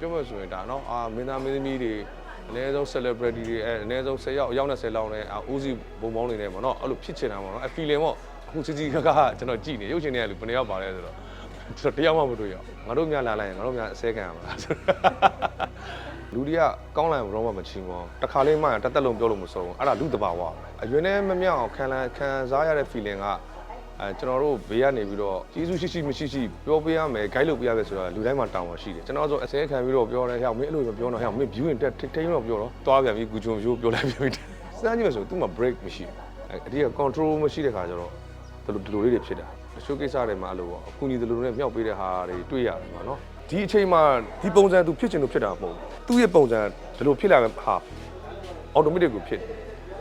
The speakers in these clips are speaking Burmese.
ပြောမှဆိုရင်ဒါနော်အာမင်းသားမင်းသမီးတွေအနည်းဆုံး celebrity တွေအဲအနည်းဆုံး10ယောက်အယောက်20လောက်နဲ့အာဦးစီးဘုံပေါင်းနေတယ်ပေါ့နော်အဲ့လိုဖြစ်ချင်တာပေါ့နော်အဲ feeling ပေါ့အခုစီစီကကကျွန်တော်ကြည့်နေရုပ်ရှင်တွေကလူဘယ်နှယောက်ပါလဲဆိုတော့ကျွန်တော်တယောက်မှမတွေ့ရအောင်ငါတို့များလာလိုက်ရင်ငါတို့များအစဲခံရမှာလားဆိုလူတွေကကောင်းလိုက်ဘရောမှမချီးမောတခါလေးမှတက်တက်လုံးပြောလို့မဆုံးဘူးအဲ့ဒါလူတဘာဝပဲအရွယ်နဲ့မမြောက်အောင်ခံလန်းခံစားရတဲ့ feeling က အဲကျွန်တော်တို့ဘေးကနေပြီးတော့ကျေးဇူးရှိရှိမရှိရှိပြောပေးရမယ် guide လုပ်ပေးရမယ်ဆိုတော့လူတိုင်းမှာတောင်းပါရှိတယ်ကျွန်တော်ဆိုအစဲခံပြီးတော့ပြောတယ်ဟဲ့မင်းအဲ့လိုမပြောတော့ဟဲ့မင်း view ရင်တက်ထိတ်ထိတ်တော့ပြောတော့တွားပြန်ပြီးဂူဂျွန် view ပြောလိုက်ပြန်ပြီးစမ်းကြည့်မယ်ဆိုသူ့မှာ break မရှိဘူးအဲအဒီက control မရှိတဲ့ခါကျတော့ဒီလိုဒီလိုလေးတွေဖြစ်တာတချို့ကိစ္စတွေမှာအဲ့လိုပေါ့အခုညီဒီလိုနဲ့မြောက်ပေးတဲ့ဟာတွေတွေ့ရတယ်ပါနော်ဒီအချိန်မှာဒီပုံစံသူဖြစ်ချင်လို့ဖြစ်တာမဟုတ်ဘူးသူ့ရဲ့ပုံစံဒီလိုဖြစ်လာတဲ့ဟာ automatic ကိုဖြစ်တယ်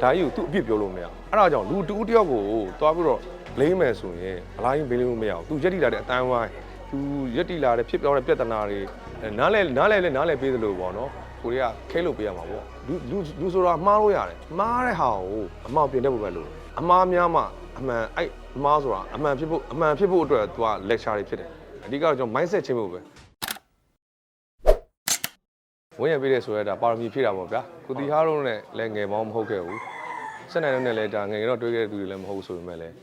ဒါကြီးကိုသူ့အပြစ်ပြောလို့မရဘူးအဲ့ဒါကြောင့်လူတူတယောက်ကိုတွားပြီးတော့ blame မယ်ဆိုရင်အလားကြီး blame လို့မရဘူးသူရက်တိလာတဲ့အတန်းဝိုင်းသူရက်တိလာတဲ့ဖြစ်ပြောတဲ့ပြဿနာတွေအဲနားလဲနားလဲလဲနားလဲပေးသလိုပေါ့နော်ကိုရီးယားခဲလို့ပေးရမှာပေါ့လူလူလူဆိုတာမှားလို့ရတယ်မှားတဲ့ဟာကိုအမှားပြင်တတ်ဖို့ပဲလို့အမှားများမှအမှန်အဲ့အမှားဆိုတာအမှန်ဖြစ်ဖို့အမှန်ဖြစ်ဖို့အတွက်သူက lecture တွေဖြစ်တယ်အဓိကတော့ကျွန်တော် mindset ချင်းဖို့ပဲဝင်ရပေးတယ်ဆိုရတာပါရမီဖြည့်တာပေါ့ဗျာကိုတီဟာတို့နဲ့လည်းငယ်မောင်းမဟုတ်ခဲ့ဘူးစက်နိုင်တို့နဲ့လည်းဒါငယ်ငယ်တော့တွေးခဲ့တဲ့သူတွေလည်းမဟုတ်ဆိုပေမဲ့လည်း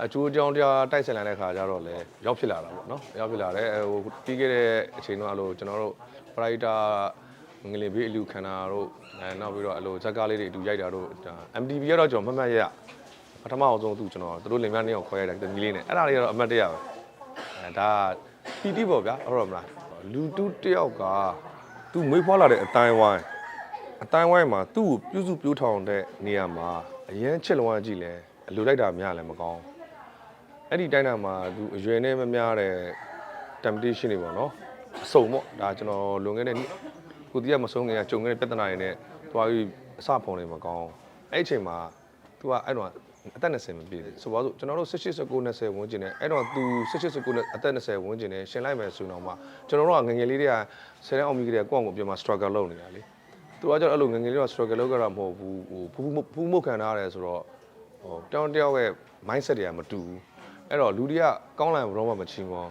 အကျိုးအကြောင်းတရားတိုက်ဆိုင်လာတဲ့ခါကျတော့လည်းရောက်ဖြစ်လာတာပေါ့နော်ရောက်ဖြစ်လာတယ်ဟိုပြီးခဲ့တဲ့အချိန်တော့အဲ့လိုကျွန်တော်တို့ပရိုက်တာငလင်ဘေးအလူခန္ဓာတို့အဲနောက်ပြီးတော့အဲ့လိုဇက်ကားလေးတွေအတူရိုက်တာတို့ဒါ MTV ကတော့ကျွန်တော်မှတ်မှတ်ရရပထမအောင်ဆုံးသူကျွန်တော်တို့လင်မယားနှစ်ယောက်ခွဲရတဲ့တမီလေးနဲ့အဲ့ဒါလေးကတော့အမှတ်တရပဲအဲဒါပီတိပေါ့ဗျာဟုတ်တော့မလားလူတူတယောက်ကသူမွေးဖွားလာတဲ့အတိုင်းဝိုင်းအတိုင်းဝိုင်းမှာသူ့ကိုပြုစုပြောထောင်တဲ့နေရာမှာအရန်ချစ်လွန်ကြည့်လဲအလိုလိုက်တာများလည်းမကောင်း အဲ့ဒီတိုင်းတာမှာသူအရွယ်နဲ့မများတဲ့ temptation တွေပေါ့နော်အစုံပေါ့ဒါကျွန်တော်လွန်ခဲ့တဲ့နေ့ကိုတီးရမဆုံးခင်ကကြုံခဲ့တဲ့ပြဿနာတွေနဲ့သွားပြီးအစဖုံတွေမကောင်းအဲ့ဒီအချိန်မှာ तू ကအဲ့တော့အသက်20မပြည့်ဘူးဆိုပါစို့ကျွန်တော်တို့18 19 20ဝန်းကျင်နဲ့အဲ့တော့ तू 18 19နဲ့အသက်20ဝန်းကျင်နဲ့ရှင်လိုက်မယ်ဆိုတော့မှကျွန်တော်တို့ကငယ်ငယ်လေးတွေကဆယ်တန်းအောင်ပြီးကြတဲ့ကိုယ့်အကိုပြန်မှာ struggle လုပ်နေတာလေသူကကျတော့အဲ့လိုငယ်ငယ်လေးက struggle လုပ်ကြတာမဟုတ်ဘူးဟိုဖူးဖူးမှုခံထားရတယ်ဆိုတော့ဟိုတောင်းတယောက်ရဲ့ mindset တွေကမတူဘူး အဲ့တော့လူတွေကကောင်းလိုက်ဘရောမှမချီးမော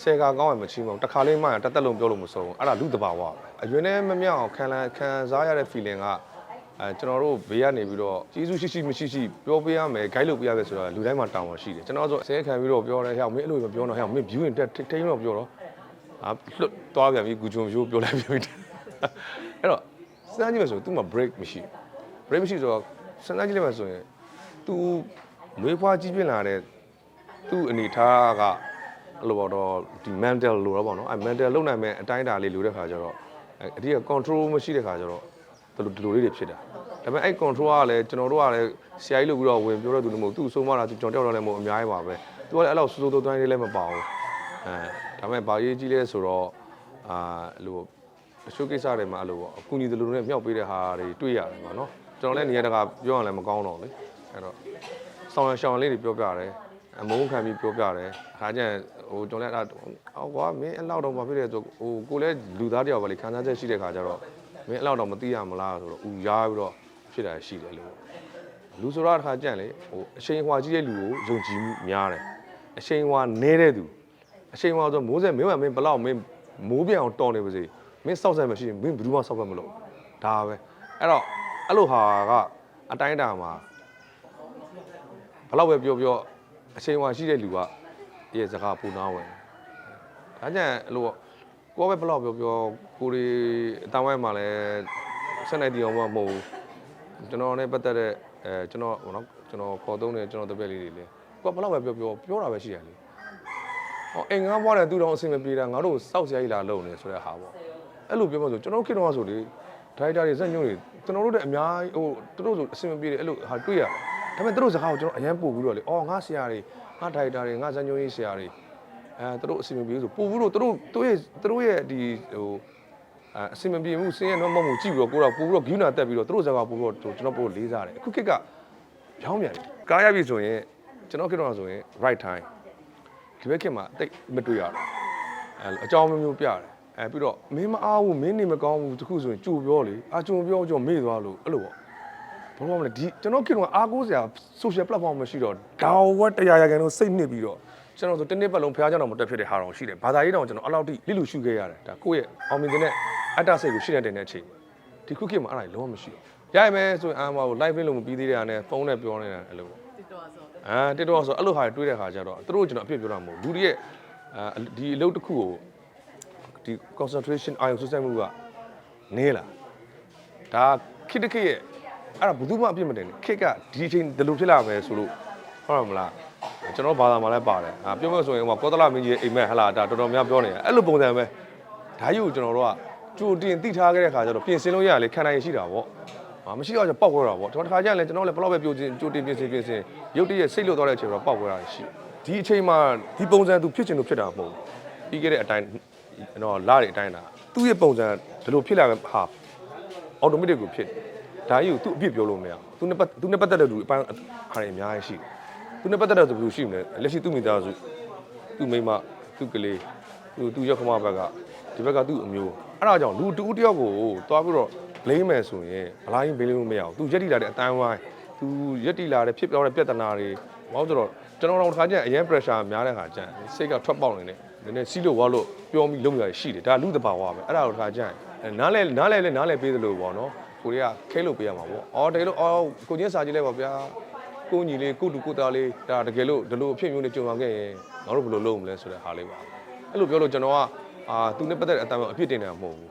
ဆယ်ကကောင်းရင်မချီးမောတခါလေးမှတက်တက်လုံးပြောလို့မဆုံးအဲ့ဒါလူတဘာဝပဲအရွယ်နဲ့မမြောက်အောင်ခံလန်းခံစားရတဲ့ feeling ကအဲကျွန်တော်တို့ဘေးကနေပြီးတော့ကျေးဇူးရှိရှိမရှိရှိပြောပေးရမယ် guide လုပ်ပေးရမယ်ဆိုတော့လူတိုင်းမှာတောင်းပါရှိတယ်ကျွန်တော်ဆိုအစဲခံပြီးတော့ပြောတယ်ဟဲ့မင်းအဲ့လိုမပြောတော့ဟဲ့မင်း view ရင်တက်ထိန်းတော့ပြောတော့အာလွတ်သွားပြန်ပြီးဂူဂျွန် view ပြောလိုက်ပြန်ပြီးအဲ့တော့စမ်းကြည့်မယ်ဆိုသူ့မှာ break မရှိ break မရှိဆိုတော့စမ်းကြည့်လိုက်မယ်ဆိုရင် तू မွေးဖွားကြီးပြင်းလာတဲ့ သူ့အနေထားကအဲ့လိုပေါ့တော့ဒီ mental လို့တော့ပေါ့နော်အဲ mental လုံနိုင်မဲ့အတိုင်းအတာလေးလိုတဲ့ခါကျတော့အဲအတိက control မရှိတဲ့ခါကျတော့ဒီလိုဒီလိုလေးတွေဖြစ်တာဒါပေမဲ့အဲ့ control ကလည်းကျွန်တော်တို့ကလည်းဆရာကြီးလို့ပြီးတော့ဝင်ပြောတဲ့သူလည်းမဟုတ်သူ့ဆုံးမတာသူကျွန်တော်တယောက်တော့လည်းမဟုတ်အများကြီးပါပဲသူကလည်းအဲ့လောက်စိုးစိုးတိုးတိုင်းလေးလည်းမပါဘူးအဲဒါပေမဲ့ဘာရေးကြီးလဲဆိုတော့အာအဲ့လိုတချို့ကိစ္စတွေမှာအဲ့လိုပေါ့အကူအညီဒီလိုနဲ့မြောက်ပေးတဲ့ဟာတွေတွေ့ရတယ်ပေါ့နော်ကျွန်တော်လည်းနေရာတကာပြောရရင်လည်းမကောင်းတော့လေအဲ့တော့ဆောင်ရရှောင်းလေးတွေပြောပြတယ် အမုန်းခံပြီးပြောပြတယ်အခါကျရင်ဟိုကျွန်တော်လည်းအဲ့အော်ကွာမင်းအဲ့လောက်တော့မဖြစ်တဲ့ဆိုဟိုကိုလည်းလူသားတယောက်ပဲလေခံစားချက်ရှိတဲ့ခါကျတော့မင်းအဲ့လောက်တော့မသိရမလားဆိုတော့ဦးရားပြီးတော့ဖြစ်တာရှိတယ်လို့လူဆိုတော့တစ်ခါကြန့်လေဟိုအချိန်ဟွာကြီးတဲ့လူကိုယုံကြည်မှုများတယ်အချိန်ဟွာနဲတဲ့သူအချိန်ဟွာဆိုမိုးစဲမင်းကမင်းဘလောက်မင်းမိုးပြောင်အောင်တော်နေပါစေမင်းစောက်ဆဲမရှိရင်မင်းဘယ်သူမှစောက်ဖက်မလို့ဒါပဲအဲ့တော့အဲ့လိုဟာကအတိုင်းအတာမှာဘလောက်ပဲပြောပြော အချိန်ဟွာရှိတဲ့လူကဒီစကားပူနာဝင်ဒါကြန့်အဲ့လိုပေါ့ကိုကပဲဘလောက်ပြောပြောကိုရီအတောင်ဝိုင်းမှာလည်းဆက်နေတီအောင်မမဟုတ်ဘူးကျွန်တော်နဲ့ပတ်သက်တဲ့အဲကျွန်တော်ဟိုနော်ကျွန်တော်ခေါ်သုံးတယ်ကျွန်တော်တပည့်လေးတွေလည်းကိုကဘလောက်ပဲပြောပြောပြောတာပဲရှိရလေဟောအိမ်ငါးဘွားတဲ့သူတော်အဆင်မပြေတာငါတို့စောက်စရာကြီးလာလုံနေဆိုတဲ့ဟာပေါ့အဲ့လိုပြောမှဆိုကျွန်တော်ခေတ္တကဆိုလေဒရိုက်တာတွေဇက်ညွှန်းတွေကျွန်တော်တို့တဲ့အများကြီးဟိုသူတို့ဆိုအဆင်မပြေတယ်အဲ့လိုဟာတွေ့ရတယ် ဒါပေမဲ့သူတို့စကားကိုကျွန်တော်အရင်ပို့ပြီးတော့လေအော်ငါဆရာတွေငါဒရိုက်တာတွေငါဇက်ညွှန်းကြီးဆရာတွေအဲသူတို့အစီအမပြေဆိုပို့ပြီးတော့သူတို့သူတို့ရဲ့သူတို့ရဲ့ဒီဟိုအဲအစီအမပြေမှုစင်းရဲတော့မမှုကြည့်ပြီးတော့ကိုတော့ပို့ပြီးတော့ဂယူနာတက်ပြီးတော့သူတို့စကားပို့ပြီးတော့ကျွန်တော်ပို့လေးစားတယ်အခုခေတ်ကပြောင်းပြန်တယ်ကားရပြီဆိုရင်ကျွန်တော်ခေတ်တော့ဆိုရင် right time ဒီဘက်ခေတ်မှာတိတ်မတွေ့ရတော့အဲအကြောင်းမျိုးမျိုးပြတယ်အဲပြီးတော့မင်းမအားဘူးမင်းနေမကောင်းဘူးတခုဆိုရင်ကြိုပြောလေအာကြုံပြောကြုံမေ့သွားလို့အဲ့လိုပေါ့ ဘာလို့မလဲဒီကျွန်တော်ခေတ်ကအားကိုးစရာ social platform မရှိတော့ဒါဝတ်တရားရကန်တော့စိတ်နှစ်ပြီးတော့ကျွန်တော်ဆိုတစ်နှစ်ပတ်လုံးဖျားကြောင်တော့မတက်ဖြစ်တဲ့ဟာတော့ရှိတယ်ဘာသာရေးတောင်ကျွန်တော်အဲ့လောက်ထိလိလူရှုခဲ့ရတယ်ဒါကိုယ့်ရဲ့အောင်မြင်တဲ့အတ္တစိတ်ကိုရှိနေတဲ့အချိန်ဒီခုခေတ်မှာအဲ့ဒါလုံးဝမရှိဘူးရရမယ်ဆိုရင်အာမကို live လို့မပြီးသေးတဲ့ဟာနဲ့ဖုန်းနဲ့ပြောနေတာအဲ့လိုပေါ့တစ်တော်ဆိုအာတစ်တော့ဆိုအဲ့လိုဟာတွေးတဲ့ခါကျတော့သူတို့ကျွန်တော်အပြစ်ပြောတာမဟုတ်ဘူးလူတွေရဲ့အာဒီအလုပ်တစ်ခုကိုဒီ concentration အာရုံစူးစိုက်မှုကနေလာဒါခိတ္တခိရဲ့ အဲ့ဒါဘယ်သူမှအပြစ်မတင်ဘူးခိကဒီအချိန်ဒီလိုဖြစ်လာမယ်ဆိုလို့ဟုတ်တယ်မလားကျွန်တော်ဘာသာမှာလည်းပါတယ်အာပြောမယ်ဆိုရင်ဟိုကောသလမင်းကြီးရဲ့အိမ်မက်ဟလာဒါတော်တော်များပြောနေတယ်အဲ့လိုပုံစံပဲဒါကြီးကိုကျွန်တော်တို့ကကြိုတင်သိထားခဲ့တဲ့ခါကျတော့ပြင်ဆင်လို့ရရလေခံနိုင်ရရှိတာပေါ့။အာမရှိတော့ကျပောက်ခွဲတာပေါ့။ကျွန်တော်တစ်ခါကျရင်လည်းကျွန်တော်လည်းဘယ်တော့ပဲပြိုချင်းကြိုတင်ပြင်ဆင်ပြင်ဆင်ရုပ်တရက်စိတ်လွတ်သွားတဲ့အချိန်တော့ပောက်ခွဲတာရှိတယ်။ဒီအချိန်မှာဒီပုံစံသူဖြစ်ချင်လို့ဖြစ်တာမဟုတ်ဘူး။ပြီးခဲ့တဲ့အတိုင်းကျွန်တော်လာတဲ့အတိုင်းတာသူ့ရဲ့ပုံစံဒီလိုဖြစ်လာတဲ့ဟာအော်တိုမက်တစ်ကိုဖြစ်တယ်။ ဒါကြီးကိုသူ့အပြစ်ပြောလို့မရဘူး။သူနဲ့ပတ်သူနဲ့ပတ်သက်တဲ့လူအပိုင်းဟာတွေအများကြီးရှိတယ်။သူနဲ့ပတ်သက်တဲ့သူရှိမလဲ။လက်ရှိသူ့မိသားစုသူ့မိန်းမသူ့ကလေးသူသူ့ရောက်ခမဘက်ကဒီဘက်ကသူ့အမျိုးအဲ့ဒါကြောင့်လူတူတယောက်ကိုတွားပြီးတော့ blame မယ်ဆိုရင်ဘလိုင်း blame လို့မရဘူး။ तू ရက်တိလာတဲ့အတန်းဝိုင်း तू ရက်တိလာတဲ့ဖြစ်ပြောတဲ့ပြဿနာတွေဘာလို့ဆိုတော့ကျွန်တော်တို့တစ်ခါကျရင်အရင် pressure များတဲ့ခါကျရင်စိတ်ကထွက်ပေါက်နေတယ်။နည်းနည်းစီးလို့ဝါလို့ပြောမိလုံးရရှိတယ်။ဒါလူတဘာဝပဲ။အဲ့ဒါကိုတစ်ခါကျရင်နားလဲနားလဲလဲနားလဲပေးသလိုပေါ့နော်။ ကိုရီးယားခဲလို့ပေးရမှာပေါ့။အော်တကယ်လို့အော်ကိုချင်းစာကြည့်လိုက်ပါဗျာ။ကိုညီလေးကိုတူကိုသားလေးဒါတကယ်လို့ဒီလိုအဖြစ်မျိုးနဲ့ကြုံလာခဲ့ရင်ငါတို့ဘယ်လိုလုပ်မလဲဆိုတဲ့ဟာလေးပါ။အဲ့လိုပြောလို့ကျွန်တော်ကအာသူနဲ့ပတ်သက်တဲ့အတမ်းအဖြစ်တင်နေတာမဟုတ်ဘူး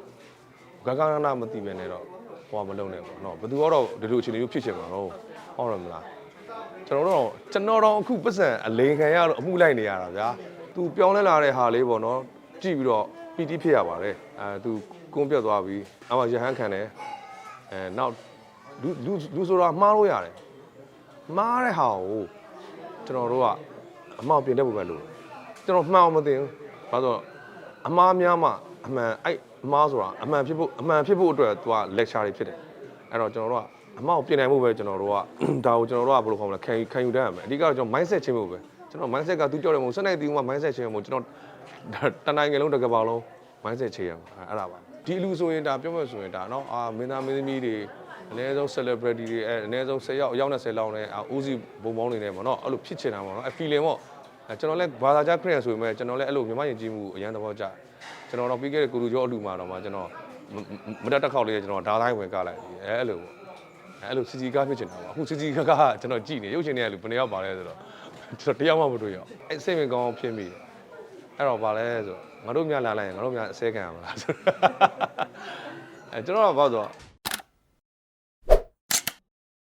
။ဂဂနာနာမသိပဲနဲ့တော့ဟိုကမလုံနဲ့ပေါ့နော်ဘယ်သူကတော့ဒီလိုအခြေအနေမျိုးဖြစ်ချင်မှာတော့ဟုတ်တယ်မလားကျွန်တော်တို့ကျွန်တော်တော့အခုပတ်စံအလိန်ခံရတော့အမှုလိုက်နေရတာဗျာသူပြောင်းလဲလာတဲ့ဟာလေးပေါ့နော်ကြည့်ပြီးတော့ပီတိဖြစ်ရပါတယ်အဲသူကုန်းပြတ်သွားပြီးအမှရဟန်းခံတယ် အဲနောက်လူလူလူဆိုတာမှားလို့ရတယ်မှားတဲ့ဟာကိုကျွန်တော်တို့ကအမှောင်ပြင်တဲ့ပုံပဲလို့ကျွန်တော်မှန်အောင်မသိဘူးဘာလို့အမားများမှအမှန်အဲ့အမားဆိုတာအမှန်ဖြစ်ဖို့အမှန်ဖြစ်ဖို့အတွက်သူက lecture တွေဖြစ်တယ်အဲ့တော့ကျွန်တော်တို့ကအမားကိုပြင်နိုင်ဖို့ပဲကျွန်တော်တို့ကဒါကိုကျွန်တော်တို့ကဘယ်လိုခေါ်မလဲခံယူခံယူတတ်ရမယ်အဓိကတော့ကျွန်တော် mindset ချင်းဖို့ပဲကျွန်တော် mindset ကသူကြောက်တယ်မဟုတ်စနေတီက mindset ချင်းဖို့ကျွန်တော်တနိုင်ငံလုံးတစ်ကမ္ဘာလုံး mindset ချင်းရမှာအဲ့ဒါပါ ဒီလူဆိုရင်ဒါပြောမယ်ဆိုရင်ဒါနော်အာမင်းသားမင်းသမီးတွေအနည်းဆုံး celebrity တွေအဲအနည်းဆုံး10ယောက်အယောက်20လောက်နဲ့အိုးစီဘုံပေါင်းနေတယ်ပေါ့နော်အဲ့လိုဖြစ်ချင်တာပေါ့နော်အ feeling ပေါ့ကျွန်တော်လည်းဘာသာကြားခရစ်ယာန်ဆိုပေမဲ့ကျွန်တော်လည်းအဲ့လိုမြန်မာယဉ်ကျေးမှုအရန်သဘောကျကျွန်တော်တော့ပြီးခဲ့တဲ့ကိုလူကျော်အလူမှာတော့မှကျွန်တော်မတက်တစ်ခေါက်လေးကျွန်တော်ဒါတိုင်းဝင်ကလိုက်အဲအဲ့လိုပေါ့အဲ့လိုစီစီကားဖြစ်ချင်တာပေါ့အခုစီစီကားကကျွန်တော်ကြည့်နေရုပ်ရှင်တွေကလူဘယ်နှယောက်ပါလဲဆိုတော့တယောက်မှမတွေ့ရအောင်အဲ့စိတ်ဝင်ကောင်းဖြစ်မိတယ် အဲ့တော့ဗာလဲဆိုတော့ငါတို့များလာလိုက်ရင်ငါတို့များအစဲခံရမှာလားဆိုအဲကျွန်တော်ကဘာဆိုတော့